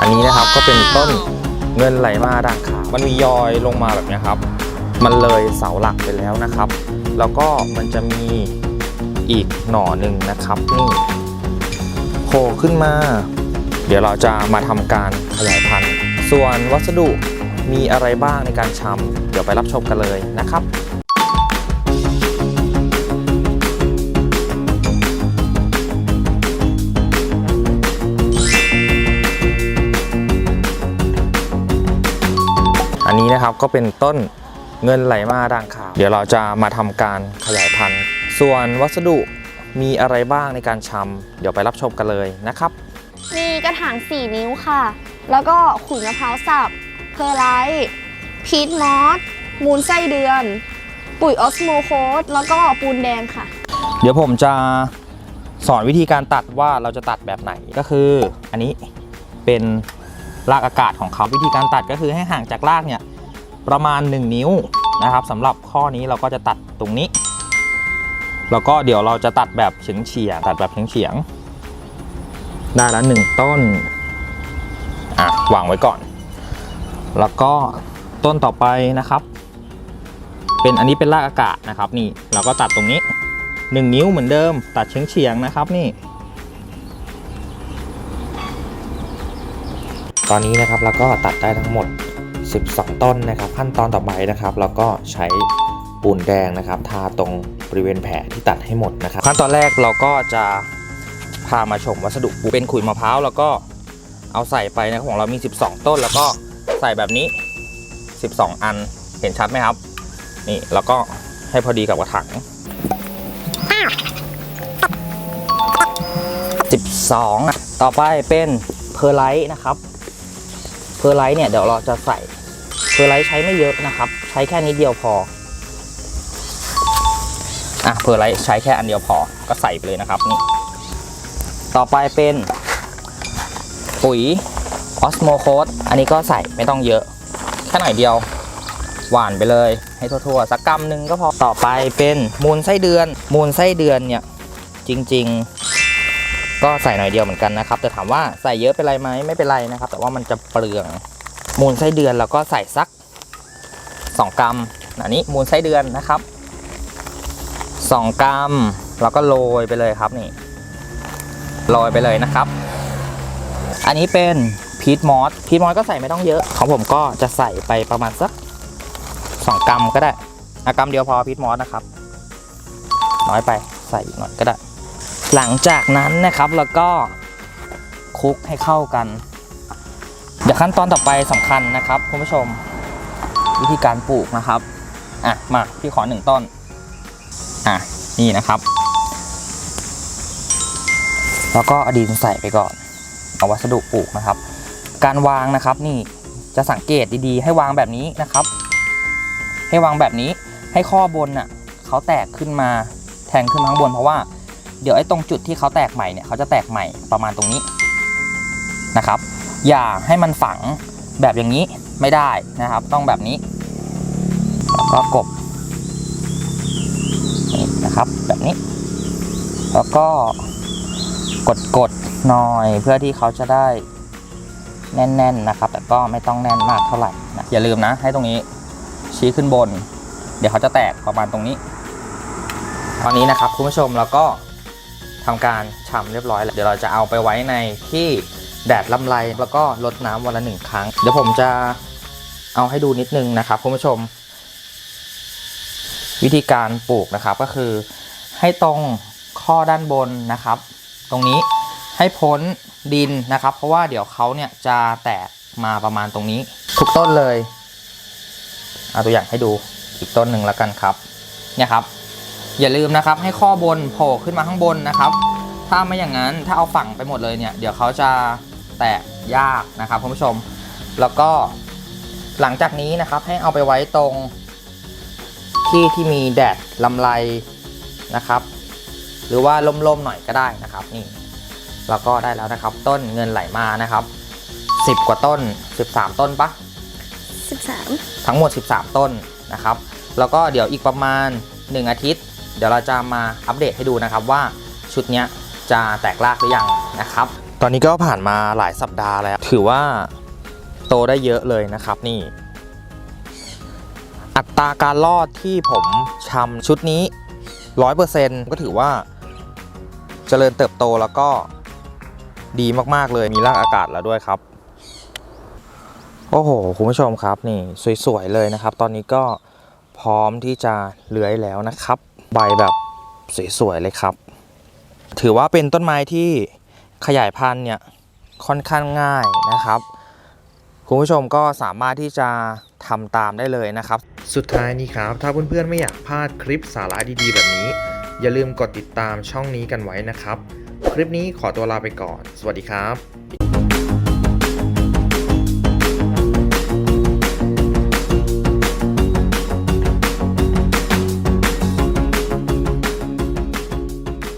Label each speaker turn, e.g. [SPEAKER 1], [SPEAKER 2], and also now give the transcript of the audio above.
[SPEAKER 1] อันนี้นะครับก็เป็นต้นเงินไหลมาด่างขาวมันมียอยลงมาแบบเนี้ยครับ มันเลยเสาหลักไปแล้วนะครับ แล้วก็มันจะมีอีกหน่อหนึ่งนะครับนี่โผล่ขึ้นมา เดี๋ยวเราจะมาทำการขยายพันธุ์ ส่วนวัสดุมีอะไรบ้างในการชำเดี๋ยวไปรับชมกันเลยนะครับ นนี้นะครับก็เป็นต้นเงินไหลมาด่างขาว เดี๋ยวเราจะมาทำการขยายพันธุ์ ส่วนวัสดุมีอะไรบ้างในการชำเดี๋ยวไปรับชมกันเลยนะครับ
[SPEAKER 2] มีกระถาง 4 นิ้วค่ะ แล้วก็ขุยมะพร้าวสับ เพอร์ไลท์พีทมอสมูลไส้เดือน ปุ๋ยออสโมโคสแล้วก็ปูนแดงค่ะ
[SPEAKER 1] เดี๋ยวผมจะสอนวิธีการตัดว่าเราจะตัดแบบไหนก็คือ อันนี้เป็น รากอากาศของเขาวิธีการตัดก็คือให้ห่างจากรากเนี่ยประมาณ 1 นิ้วนะครับสำหรับข้อนี้เราก็จะตัดตรงนี้ แล้วก็เดี๋ยวเราจะตัดแบบเฉียงเฉียงตัดแบบเฉียงเฉียงได้แล้วหนึ่งต้นอะวางไว้ก่อน แล้วก็ต้นต่อไปนะครับ เป็นอันนี้เป็นรากอากาศนะครับนี่เราก็ตัดตรงนี้ 1 นิ้วเหมือนเดิม ตัดเฉียงเฉียงนะครับนี่ ตอนนี้นะครับเราก็ตัดได้ทั้งหมด 12 ต้นนะครับ ขั้นตอนต่อไปนะครับ เราก็ใช้ปูนแดงนะครับ ทาตรงบริเวณแผลที่ตัดให้หมดนะครับ ขั้นตอนแรกเราก็จะพามาชมวัสดุปูเป็นขุยมะพร้าวแล้วก็เอาใส่ไปนะครับของเรามี 12 ต้น แล้วก็ใส่แบบนี้ 12 อันเห็นชัดไหมครับ นี่แล้วก็ให้พอดีกับกระถาง12 ต่อไปเป็นเพอร์ไลท์นะครับ อร์ไลท์เนี่ยเดี๋ยวเราจะใส่เพอร์ไลท์ใช้ไม่เยอะนะครับ ใช้แค่นิดเดียวพออะเพอร์ไลท์ใช้แค่อันเดียวพอก็ใส่ไปเลยนะครับนี่ต่อไปเป็นปุ๋ยออสโมโคสอันนี้ก็ใส่ไม่ต้องเยอะ แค่หน่อยเดียว หวานไปเลย ให้ทั่วๆ สักกำหนึ่งก็พอต่อไปเป็นมูลไส้เดือน มูลไส้เดือนเนี่ยจริง ๆ ก็ใส่หน่อยเดียวเหมือนกันนะครับ แต่ถามว่าใส่เยอะเป็นไรไหมไม่เป็นไรนะครับ แต่ว่ามันจะเปลืองมูลไส้เดือนเราก็ใส่สัก 2 กรัมอันนี้มูลไส้เดือนนะครับ 2 กรัมแล้วก็โรยไปเลยครับนี่โรยไปเลยนะครับ อันนี้เป็นพีทมอสพีทมอสก็ใส่ไม่ต้องเยอะ ของผมก็จะใส่ไปประมาณสัก 2 กรัมก็ได้อกรัมเดียวพอพีทมอสนะครับ น้อยไปใส่อีกหน่อยก็ได้ หลังจากนั้นนะครับแล้วก็คลุกให้เข้ากัน เดี๋ยวขั้นตอนต่อไปสำคัญนะครับคุณผู้ชม วิธีการปลูกนะครับอะมาพี่ขอหนึ่งต้นอะนี่นะครับ แล้วก็อดินใส่ไปก่อน เอาวัสดุปลูกนะครับ การวางนะครับนี่จะสังเกตดีๆ ให้วางแบบนี้นะครับ ให้วางแบบนี้ให้ข้อบนน่ะเขาแตกขึ้นมาแทงขึ้นมาข้างบนเพราะว่า เดี๋ยวไอ้ตรงจุดที่เขาแตกใหม่เนี่ยเขาจะแตกใหม่ประมาณตรงนี้นะครับ อย่าให้มันฝังแบบอย่างนี้ไม่ได้นะครับ ต้องแบบนี้แล้วก็กบนี่นะครับแบบนี้ แล้วก็กดกดๆหน่อยเพื่อที่เขาจะได้แน่นๆนะครับ แต่ก็ไม่ต้องแน่นมากเท่าไหร่นะอย่าลืมนะ ให้ตรงนี้ชี้ขึ้นบน เดี๋ยวเขาจะแตกประมาณตรงนี้ ตอนนี้นะครับคุณผู้ชมเราก็ ทำการชำเรียบร้อยแล้วเดี๋ยวเราจะเอาไปไว้ในที่แดดลำไรแล้วก็รดน้ำวันละหนึ่งครั้ง เดี๋ยวผมจะเอาให้ดูนิดนึงนะครับคุณผู้ชม วิธีการปลูกนะครับก็คือ ให้ตรงข้อด้านบนนะครับ ตรงนี้ให้พ้นดินนะครับ เพราะว่าเดี๋ยวเขาเนี่ยจะแตกมาประมาณตรงนี้ ทุกต้นเลยเอาตัวอย่างให้ดูอีกต้นหนึ่งแล้วกันครับ เนี่ยครับ อย่าลืมนะครับให้ข้อบนโผล่ขึ้นมาข้างบนนะครับ ถ้าไม่อย่างนั้นถ้าเอาฝั่งไปหมดเลยเนี่ย เดี๋ยวเขาจะแตกยากนะครับคุณผู้ชม แล้วก็หลังจากนี้นะครับให้เอาไปไว้ตรงที่ที่มีแดดลำไรนะครับ หรือว่าล่มๆหน่อยก็ได้นะครับนี่แล้วก็ได้แล้วนะครับ ต้นเงินไหลมานะครับ 10 กว่าต้น 13 ต้นปะ
[SPEAKER 2] 13
[SPEAKER 1] ทั้งหมด 13 ต้นนะครับ แล้วก็เดี๋ยวอีกประมาณ 1 อาทิตย์ เดี๋ยวเราจะมาอัปเดตให้ดูนะครับว่าชุดนี้จะแตกรากหรือยังนะครับ ตอนนี้ก็ผ่านมาหลายสัปดาห์แล้ว ถือว่าโตได้เยอะเลยนะครับนี่ อัตราการรอดที่ผมชำชุดนี้ 100%ก็ถือว่าเจริญเติบโตแล้วก็ดีมากๆเลยมีรากอากาศแล้วด้วยครับ โอ้โห คุณผู้ชมครับนี่สวยๆเลยนะครับ ตอนนี้ก็พร้อมที่จะเลื้อยแล้วนะครับ ใบแบบสวยๆเลยครับ ถือว่าเป็นต้นไม้ที่ขยายพันธุ์เนี่ยค่อนข้างง่ายนะครับ คุณผู้ชมก็สามารถที่จะทำตามได้เลยนะครับ สุดท้ายนี้ครับ ถ้าเพื่อนๆไม่อยากพลาดคลิปสาระดีๆ แบบนี้ อย่าลืมกดติดตามช่องนี้กันไว้นะครับ คลิปนี้ขอตัวลาไปก่อน สวัสดีครับ